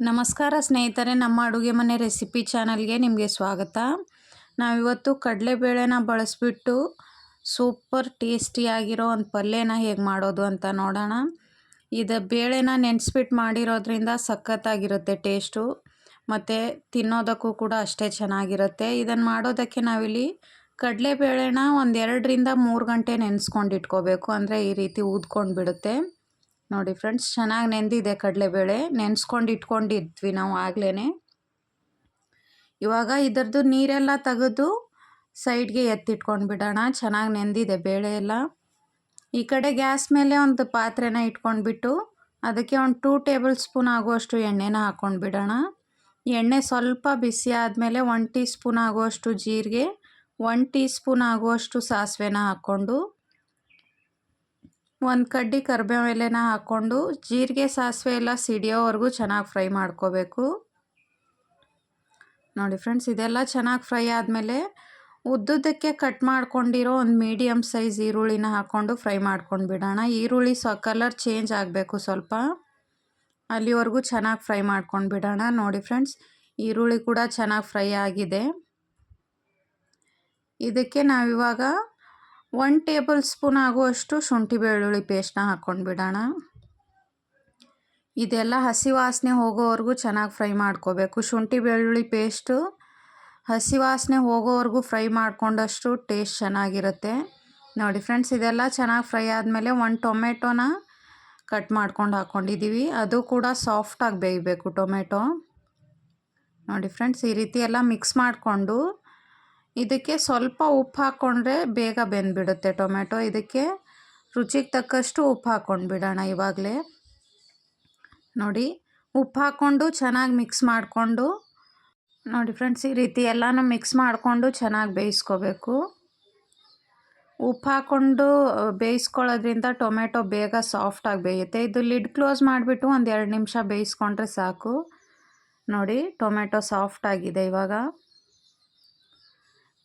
ನಮಸ್ಕಾರ ಸ್ನೇಹಿತರೆ, ನಮ್ಮ ಅಡುಗೆ ಮನೆ ರೆಸಿಪಿ ಚಾನಲ್ಗೆ ನಿಮಗೆ ಸ್ವಾಗತ. ನಾವಿವತ್ತು ಕಡಲೆಬೇಳೆನ ಬಳಸಿಬಿಟ್ಟು ಸೂಪರ್ ಟೇಸ್ಟಿಯಾಗಿರೋ ಒಂದು ಪಲ್ಯನ ಹೇಗೆ ಮಾಡೋದು ಅಂತ ನೋಡೋಣ. ಇದು ಬೇಳೆನ ನೆನೆಸ್ಬಿಟ್ಟು ಮಾಡಿರೋದ್ರಿಂದ ಸಖತ್ತಾಗಿರುತ್ತೆ ಟೇಸ್ಟು, ಮತ್ತು ತಿನ್ನೋದಕ್ಕೂ ಕೂಡ ಅಷ್ಟೇ ಚೆನ್ನಾಗಿರುತ್ತೆ. ಇದನ್ನು ಮಾಡೋದಕ್ಕೆ ನಾವಿಲ್ಲಿ ಕಡಲೆಬೇಳೆನ ಒಂದು ಎರಡರಿಂದ ಮೂರು ಗಂಟೆ ನೆನೆಸ್ಕೊಂಡು ಇಟ್ಕೋಬೇಕು, ಅಂದರೆ ಈ ರೀತಿ ಊದ್ಕೊಂಡು ಬಿಡುತ್ತೆ ನೋಡಿ ಫ್ರೆಂಡ್ಸ್, ಚೆನ್ನಾಗಿ ನೆಂದಿದೆ ಕಡಲೆಬೇಳೆ. ನೆನೆಸ್ಕೊಂಡು ಇಟ್ಕೊಂಡಿದ್ವಿ ನಾವು ಆಗ್ಲೇ ಇವಾಗ ಇದರದ್ದು ನೀರೆಲ್ಲ ತೆಗೆದು ಸೈಡ್ಗೆ ಎತ್ತಿಟ್ಕೊಂಡು ಬಿಡೋಣ. ಚೆನ್ನಾಗಿ ನೆಂದಿದೆ ಬೇಳೆ ಎಲ್ಲ. ಈ ಕಡೆ ಗ್ಯಾಸ್ ಮೇಲೆ ಒಂದು ಪಾತ್ರೆನ ಇಟ್ಕೊಂಡ್ಬಿಟ್ಟು ಅದಕ್ಕೆ ಒಂದು ಟೂ ಟೇಬಲ್ ಸ್ಪೂನ್ ಆಗುವಷ್ಟು ಎಣ್ಣೆನ ಹಾಕ್ಕೊಂಡು ಬಿಡೋಣ. ಎಣ್ಣೆ ಸ್ವಲ್ಪ ಬಿಸಿ ಆದಮೇಲೆ ಒನ್ ಟೀ ಸ್ಪೂನ್ ಆಗುವಷ್ಟು ಜೀರಿಗೆ ಒನ್ ಟೀ ಸ್ಪೂನ್ ಆಗುವಷ್ಟು ಸಾಸಿವೆನ ಹಾಕ್ಕೊಂಡು ಒಂದು ಕಡ್ಡಿ ಕರಿಬೇವು ಎಲೆನ ಹಾಕ್ಕೊಂಡು ಜೀರಿಗೆ, ಸಾಸಿವೆ ಎಲ್ಲ ಸಿಡಿಯೋವರೆಗೂ ಚೆನ್ನಾಗಿ ಫ್ರೈ ಮಾಡ್ಕೋಬೇಕು. ನೋಡಿ ಫ್ರೆಂಡ್ಸ್, ಇದೆಲ್ಲ ಚೆನ್ನಾಗಿ ಫ್ರೈ ಆದಮೇಲೆ ಉದ್ದುದಕ್ಕೆ ಕಟ್ ಮಾಡ್ಕೊಂಡಿರೋ ಒಂದು ಮೀಡಿಯಮ್ ಸೈಜ್ ಈರುಳ್ಳಿನ ಹಾಕ್ಕೊಂಡು ಫ್ರೈ ಮಾಡ್ಕೊಂಡು ಬಿಡೋಣ. ಈರುಳ್ಳಿ ಸ್ವ ಕಲರ್ ಚೇಂಜ್ ಆಗಬೇಕು ಸ್ವಲ್ಪ. ಅಲ್ಲಿವರೆಗೂ ಚೆನ್ನಾಗಿ ಫ್ರೈ ಮಾಡ್ಕೊಂಡು ಬಿಡೋಣ. ನೋಡಿ ಫ್ರೆಂಡ್ಸ್, ಈರುಳ್ಳಿ ಕೂಡ ಚೆನ್ನಾಗಿ ಫ್ರೈ ಆಗಿದೆ. ಇದಕ್ಕೆ ನಾವಿವಾಗ ಒನ್ ಟೇಬಲ್ ಸ್ಪೂನ್ ಆಗುವಷ್ಟು ಶುಂಠಿ ಬೆಳ್ಳುಳ್ಳಿ ಪೇಸ್ಟ್ನ ಹಾಕ್ಕೊಂಡು ಬಿಡೋಣ. ಇದೆಲ್ಲ ಹಸಿ ವಾಸನೆ ಹೋಗೋವರೆಗೂ ಚೆನ್ನಾಗಿ ಫ್ರೈ ಮಾಡ್ಕೋಬೇಕು. ಶುಂಠಿ ಬೆಳ್ಳುಳ್ಳಿ ಪೇಸ್ಟು ಹಸಿ ವಾಸನೆ ಹೋಗೋವರೆಗೂ ಫ್ರೈ ಮಾಡಿಕೊಂಡಷ್ಟು ಟೇಸ್ಟ್ ಚೆನ್ನಾಗಿರುತ್ತೆ. ನೋಡಿ ಫ್ರೆಂಡ್ಸ್ ಇದೆಲ್ಲ ಚೆನ್ನಾಗಿ ಫ್ರೈ ಆದಮೇಲೆ ಒಂದು ಟೊಮೆಟೊನ ಕಟ್ ಮಾಡ್ಕೊಂಡು ಹಾಕ್ಕೊಂಡಿದ್ದೀವಿ ಅದು ಕೂಡ ಸಾಫ್ಟಾಗಿ ಬೇಯಬೇಕು ಟೊಮೆಟೊ ನೋಡಿ ಫ್ರೆಂಡ್ಸ್ ಈ ರೀತಿ ಎಲ್ಲ ಮಿಕ್ಸ್ ಮಾಡಿಕೊಂಡು ಇದಕ್ಕೆ ಸ್ವಲ್ಪ ಉಪ್ಪು ಹಾಕ್ಕೊಂಡ್ರೆ ಬೇಗ ಬೆಂದ್ಬಿಡುತ್ತೆ ಟೊಮೆಟೊ ಇದಕ್ಕೆ ರುಚಿಗೆ ತಕ್ಕಷ್ಟು ಉಪ್ಪು ಹಾಕ್ಕೊಂಡು ಬಿಡೋಣ ಇವಾಗಲೇ. ನೋಡಿ, ಉಪ್ಪು ಹಾಕ್ಕೊಂಡು ಚೆನ್ನಾಗಿ ಮಿಕ್ಸ್ ಮಾಡಿಕೊಂಡು, ನೋಡಿ ಫ್ರೆಂಡ್ಸ್ ಈ ರೀತಿ ಎಲ್ಲನೂ ಮಿಕ್ಸ್ ಮಾಡಿಕೊಂಡು ಚೆನ್ನಾಗಿ ಬೇಯಿಸ್ಕೋಬೇಕು. ಉಪ್ಪು ಹಾಕ್ಕೊಂಡು ಬೇಯಿಸ್ಕೊಳ್ಳೋದ್ರಿಂದ ಟೊಮೆಟೊ ಬೇಗ ಸಾಫ್ಟಾಗಿ ಬೇಯುತ್ತೆ. ಇದು ಲಿಡ್ ಕ್ಲೋಸ್ ಮಾಡಿಬಿಟ್ಟು ಒಂದು ಎರಡು ನಿಮಿಷ ಬೇಯಿಸ್ಕೊಂಡ್ರೆ ಸಾಕು. ನೋಡಿ ಟೊಮೆಟೊ ಸಾಫ್ಟಾಗಿದೆ ಇವಾಗ.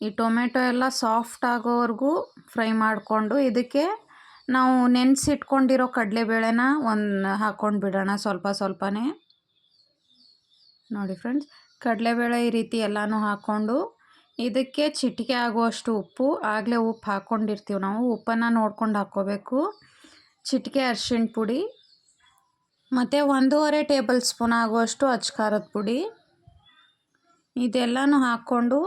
ಈ ಟೊಮೆಟೊ ಎಲ್ಲ ಸಾಫ್ಟ್ ಆಗೋವರೆಗೂ ಫ್ರೈ ಮಾಡಿಕೊಂಡು ಇದಕ್ಕೆ ನಾವು ನೆನೆಸಿಟ್ಕೊಂಡಿರೋ ಕಡಲೆಬೇಳೆನ ಒಂದು ಹಾಕ್ಕೊಂಡು ಬಿಡೋಣ ಸ್ವಲ್ಪ ಸ್ವಲ್ಪನೇ. ನೋಡಿ ಫ್ರೆಂಡ್ಸ್, ಕಡಲೆಬೇಳೆ ಈ ರೀತಿ ಎಲ್ಲನೂ ಹಾಕ್ಕೊಂಡು ಇದಕ್ಕೆ ಚಿಟಿಕೆ ಆಗುವಷ್ಟು ಉಪ್ಪು, ಆಗಲೇ ಉಪ್ಪು ಹಾಕ್ಕೊಂಡಿರ್ತೀವಿ ನಾವು. ಉಪ್ಪನ್ನು ನೋಡ್ಕೊಂಡು ಹಾಕ್ಕೋಬೇಕು. ಚಿಟಿಕೆ ಅರಿಶಿಣ ಪುಡಿ, ಮತ್ತು ಒಂದೂವರೆ ಟೇಬಲ್ ಸ್ಪೂನ್ ಆಗುವಷ್ಟು ಅಚ್ಕಾರದ ಪುಡಿ. ಇದೆಲ್ಲನೂ ಹಾಕ್ಕೊಂಡು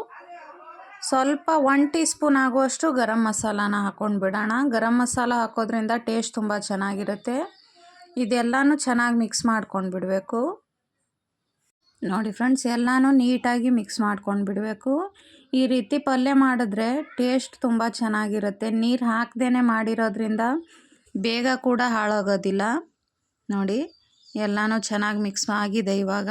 ಸ್ವಲ್ಪ ಒನ್ ಟೀ ಸ್ಪೂನ್ ಆಗುವಷ್ಟು ಗರಂ ಮಸಾಲಾನ ಹಾಕ್ಕೊಂಡು ಬಿಡೋಣ. ಗರಂ ಮಸಾಲ ಹಾಕೋದ್ರಿಂದ ಟೇಸ್ಟ್ ತುಂಬ ಚೆನ್ನಾಗಿರುತ್ತೆ. ಇದೆಲ್ಲನೂ ಚೆನ್ನಾಗಿ ಮಿಕ್ಸ್ ಮಾಡ್ಕೊಂಡು ಬಿಡಬೇಕು. ನೋಡಿ ಫ್ರೆಂಡ್ಸ್ ಎಲ್ಲನೂ ನೀಟಾಗಿ ಮಿಕ್ಸ್ ಮಾಡ್ಕೊಂಡು ಬಿಡಬೇಕು. ಈ ರೀತಿ ಪಲ್ಯ ಮಾಡಿದ್ರೆ ಟೇಸ್ಟ್ ತುಂಬ ಚೆನ್ನಾಗಿರುತ್ತೆ. ನೀರು ಹಾಕ್ದೇ ಮಾಡಿರೋದ್ರಿಂದ ಬೇಗ ಕೂಡ ಹಾಳಾಗೋದಿಲ್ಲ. ನೋಡಿ, ಎಲ್ಲನೂ ಚೆನ್ನಾಗಿ ಮಿಕ್ಸ್ ಆಗಿದೆ ಇವಾಗ.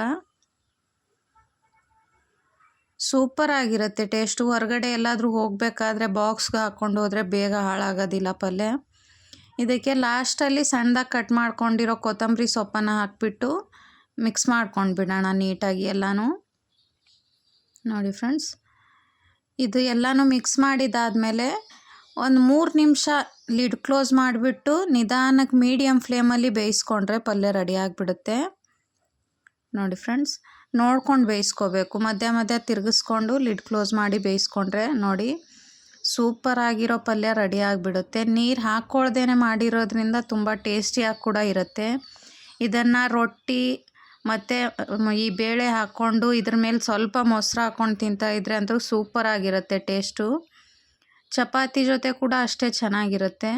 ಸೂಪರ್ ಆಗಿರುತ್ತೆ. ಟೇಸ್ಟು ಹೊರಗಡೆ ಎಲ್ಲಾದರೂ ಹೋಗಬೇಕಾದ್ರೆ ಬಾಕ್ಸ್ಗೆ ಹಾಕ್ಕೊಂಡು ಹೋದರೆ ಬೇಗ ಹಾಳಾಗೋದಿಲ್ಲ ಪಲ್ಯ. ಇದಕ್ಕೆ ಲಾಸ್ಟಲ್ಲಿ ಸಣ್ಣದಾಗಿ ಕಟ್ ಮಾಡ್ಕೊಂಡಿರೋ ಕೊತ್ತಂಬರಿ ಸೊಪ್ಪನ್ನು ಹಾಕಿಬಿಟ್ಟು ಮಿಕ್ಸ್ ಮಾಡ್ಕೊಂಡು ಬಿಡೋಣ ನೀಟಾಗಿ ಎಲ್ಲನೂ. ನೋಡಿ ಫ್ರೆಂಡ್ಸ್ ಇದು ಎಲ್ಲನೂ ಮಿಕ್ಸ್ ಮಾಡಿದಾದಮೇಲೆ ಒಂದು ಮೂರು ನಿಮಿಷ ಲಿಡ್ ಕ್ಲೋಸ್ ಮಾಡಿಬಿಟ್ಟು ನಿಧಾನಕ್ಕೆ ಮೀಡಿಯಮ್ ಫ್ಲೇಮಲ್ಲಿ ಬೇಯಿಸ್ಕೊಂಡ್ರೆ ಪಲ್ಯ ರೆಡಿ ಆಗಿಬಿಡುತ್ತೆ. ನೋಡಿ ಫ್ರೆಂಡ್ಸ್, ನೋಡ್ಕೊಂಡು ಬೇಯಿಸ್ಕೋಬೇಕು. ಮಧ್ಯ ಮಧ್ಯ ತಿರುಗಿಸ್ಕೊಂಡು ಲಿಡ್ ಕ್ಲೋಸ್ ಮಾಡಿ ಬೇಯಿಸ್ಕೊಂಡ್ರೆ ನೋಡಿ ಸೂಪರ್ ಆಗಿರೋ ಪಲ್ಯ ರೆಡಿ ಆಗಿಬಿಡುತ್ತೆ. ನೀರು ಹಾಕ್ಕೊಳ್ದೇ ಮಾಡಿರೋದ್ರಿಂದ ತುಂಬ ಟೇಸ್ಟಿಯಾಗಿ ಕೂಡ ಇರುತ್ತೆ. ಇದನ್ನು ರೊಟ್ಟಿ ಮತ್ತು ಈ ಬೇಳೆ ಹಾಕ್ಕೊಂಡು ಇದ್ರ ಮೇಲೆ ಸ್ವಲ್ಪ ಮೊಸರು ಹಾಕ್ಕೊಂಡು ಅಂತೂ ಸೂಪರ್ ಆಗಿರುತ್ತೆ ಟೇಸ್ಟು. ಚಪಾತಿ ಜೊತೆ ಕೂಡ ಅಷ್ಟೇ ಚೆನ್ನಾಗಿರುತ್ತೆ.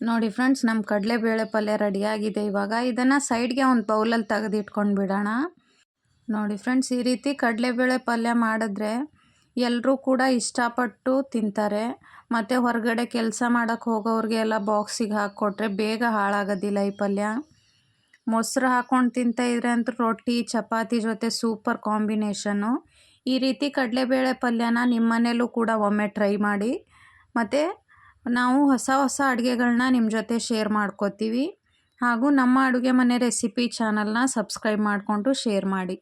ನೋಡಿ ಫ್ರೆಂಡ್ಸ್ ನಮ್ಮ ಕಡಲೆಬೇಳೆ ಪಲ್ಯ ರೆಡಿಯಾಗಿದೆ ಇವಾಗ ಇದನ್ನು ಸೈಡ್ಗೆ ಒಂದು ಬೌಲಲ್ಲಿ ತೆಗೆದಿಟ್ಕೊಂಡು ಬಿಡೋಣ. ನೋಡಿ ಫ್ರೆಂಡ್ಸ್, ಈ ರೀತಿ ಕಡಲೆಬೇಳೆ ಪಲ್ಯ ಮಾಡಿದ್ರೆ ಎಲ್ಲರೂ ಕೂಡ ಇಷ್ಟಪಟ್ಟು ತಿಂತಾರೆ. ಮತ್ತು ಹೊರಗಡೆ ಕೆಲಸ ಮಾಡೋಕ್ಕೆ ಹೋಗೋರಿಗೆ ಎಲ್ಲ ಬಾಕ್ಸಿಗೆ ಹಾಕ್ಕೊಟ್ರೆ ಬೇಗ ಹಾಳಾಗೋದಿಲ್ಲ ಈ ಪಲ್ಯ. ಮೊಸರು ಹಾಕ್ಕೊಂಡು ತಿಂತಾಯಿದ್ರೆ ಅಂತೂ ರೊಟ್ಟಿ, ಚಪಾತಿ ಜೊತೆ ಸೂಪರ್ ಕಾಂಬಿನೇಷನ್ನು ಈ ರೀತಿ ಕಡಲೆಬೇಳೆ ಪಲ್ಯನ ನಿಮ್ಮನೇಲೂ ಕೂಡ ಒಮ್ಮೆ ಟ್ರೈ ಮಾಡಿ. ಮತ್ತು ನಾವು ಹೊಸ ಹೊಸ ಅಡುಗೆಗಳನ್ನ ನಿಮ್ಮ ಜೊತೆ ಶೇರ್ ಮಾಡ್ಕೋತೀವಿ. ಹಾಗೂ ನಮ್ಮ ಅಡುಗೆ ಮನೆ ರೆಸಿಪಿ ಚಾನಲ್ನ ಸಬ್ಸ್ಕ್ರೈಬ್ ಮಾಡಿಕೊಂಡು ಶೇರ್ ಮಾಡಿ.